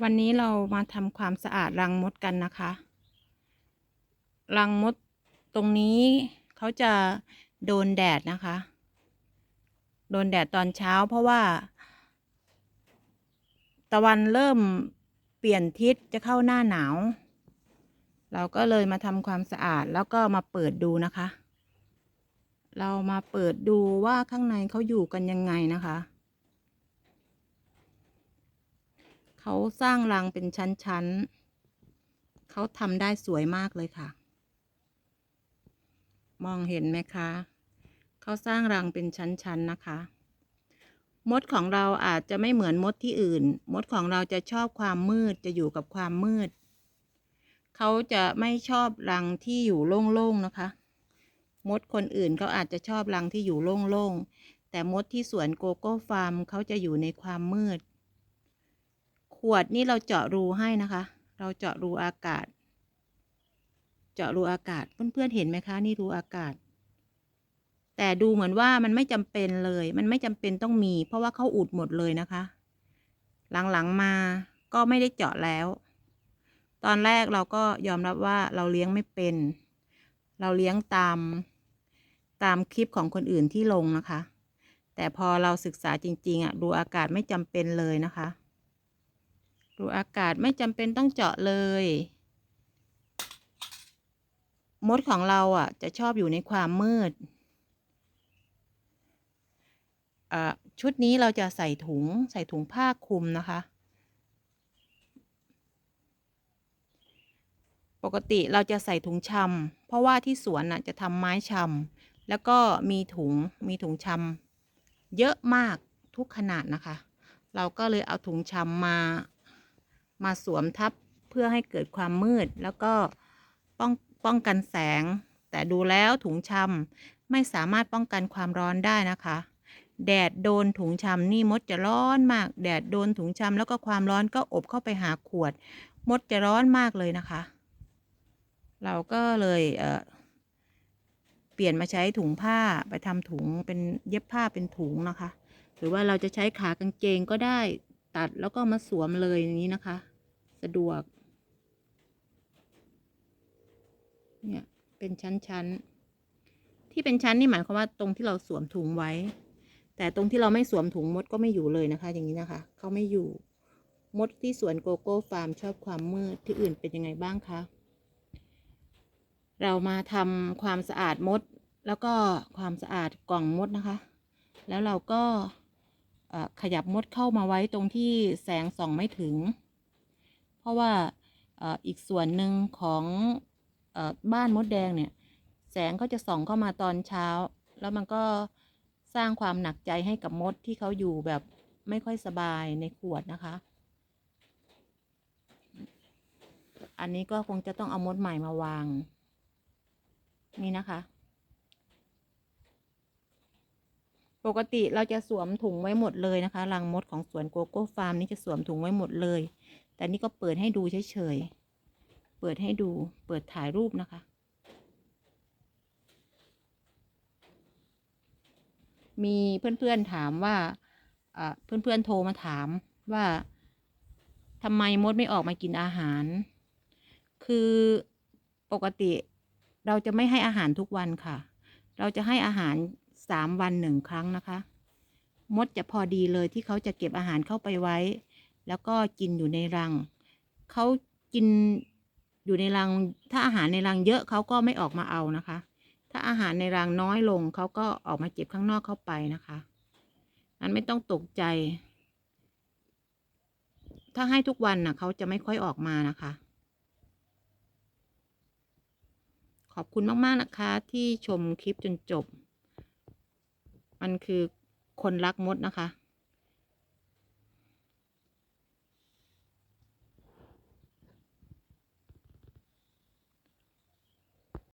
วันนี้เรามาทำความสะอาดรังมดกันนะคะ รังมดตรงนี้เขาจะโดนแดดนะคะ โดนแดดตอนเช้าเพราะว่า ตะวันเริ่มเปลี่ยนทิศจะเข้าหน้าหนาว เราก็เลยมาทำความสะอาดแล้วก็มาเปิดดูนะคะ เรามาเปิดดูว่าข้างในเขาอยู่กันยังไงนะคะ เขาสร้างรังเป็นชั้นๆ เขาทำได้สวยมากเลยค่ะ มองเห็นไหมคะ เขาสร้างรังเป็นชั้นๆ นะคะ มดของเราอาจจะไม่เหมือนมดที่อื่น มดของเราจะชอบความมืด จะอยู่กับความมืด เขาจะไม่ชอบรังที่อยู่โล่งๆ นะคะ มดคนอื่นเขาอาจจะชอบรังที่อยู่โล่งๆ แต่มดที่สวนโกโก้ฟาร์มเขาจะอยู่ในความมืด วดนี่เราเจาะรูให้นะคะ เราเจาะรูอากาศ เจาะรูอากาศ เพื่อนๆเห็นไหมคะ นี่รูอากาศ แต่ดูเหมือนว่ามันไม่จำเป็นเลย มันไม่จำเป็นต้องมี เพราะว่าเขาอุดหมดเลยนะคะ หลังๆมาก็ไม่ได้เจาะแล้ว ตอนแรกเราก็ยอมรับว่าเราเลี้ยงไม่เป็น เราเลี้ยงตามตามคลิปของคนอื่นที่ลงนะคะ แต่พอเราศึกษาจริง ๆอะดูอากาศไม่จำเป็นเลยนะคะ ดูอากาศไม่จำเป็นต้องเจาะเลย มดของเราอะ จะชอบอยู่ในความมืดอะชุดนี้เราจะใส่ถุงใส่ถุงผ้าคลุมนะคะ ปกติเราจะใส่ถุงชำเพราะว่าที่สวนน่ะจะทำไม้ชำแล้วก็มีถุงมีถุงชำเยอะมากทุกขนาดนะคะ เราก็เลยเอาถุงชำมา มาสวมทับเพื่อให้เกิดความมืด แล้วก็ป้องป้องกันแสง แต่ดูแล้วถุงชำไม่สามารถป้องกันความร้อนได้นะคะ แดดโดนถุงชำนี่มดจะร้อนมาก แดดโดนถุงชำแล้วก็ความร้อนก็อบเข้าไปหาขวด มดจะร้อนมากเลยนะคะ เราก็เลยเออเปลี่ยนมาใช้ถุงผ้าไปทำถุงเป็นเย็บผ้าเป็นถุงนะคะ หรือว่าเราจะใช้ขากางเกงก็ได้ตัดแล้วก็มาสวมเลยอย่างนี้นะคะ สะดวก เนี่ย เป็นชั้นๆ ที่เป็นชั้นนี่หมายความว่าตรงที่เราสวมถุงไว้ แต่ตรงที่เราไม่สวมถุงมดก็ไม่อยู่เลยนะคะ อย่างนี้นะคะ เขาไม่อยู่ มดที่สวนโกโก้ฟาร์มชอบความมืดที่อื่นเป็นยังไงบ้างคะเรามาทำความสะอาดมด แล้วก็ความสะอาดกล่องมดนะคะ แล้วเราก็ขยับมดเข้ามาไว้ตรงที่แสงส่องไม่ถึง เพราะว่าอีกส่วนหนึ่งของอบ้านมดแดงเนี่ย แสงก็จะส่องเข้ามาตอนเช้า แล้วมันก็สร้างความหนักใจให้กับมดที่เขาอยู่แบบไม่ค่อยสบายในขวดนะคะ อันนี้ก็คงจะต้องเอามดใหม่มาวาง นี่นะคะ ปกติเราจะสวมถุงไว้หมดเลยนะคะ รังมดของสวนโกโก้ฟาร์มนี่จะสวมถุงไว้หมดเลย แต่นี่ก็เปิดให้ดูเฉยๆ เปิดให้ดู เปิดถ่ายรูปนะคะ มีเพื่อนๆถามว่าอ่าเพื่อนๆโทรมาถามว่าทำไมมดไม่ออกมากินอาหาร คือปกติเราจะไม่ให้อาหารทุกวันค่ะ เราจะให้อาหารสามวันหนึ่งครั้งนะคะ มดจะพอดีเลยที่เขาจะเก็บอาหารเข้าไปไว้ แล้วก็กินอยู่ในรัง เขากินอยู่ในรัง ถ้าอาหารในรังเยอะเขาก็ไม่ออกมาเอานะคะ ถ้าอาหารในรังน้อยลงเขาก็ออกมาเก็บข้างนอกเข้าไปนะคะนั้นไม่ต้องตกใจ ถ้าให้ทุกวันน่ะเขาจะไม่ค่อยออกมานะคะ ขอบคุณมาก ๆ นะคะ ที่ชมคลิปจนจบ มันคือคนรักมดนะคะ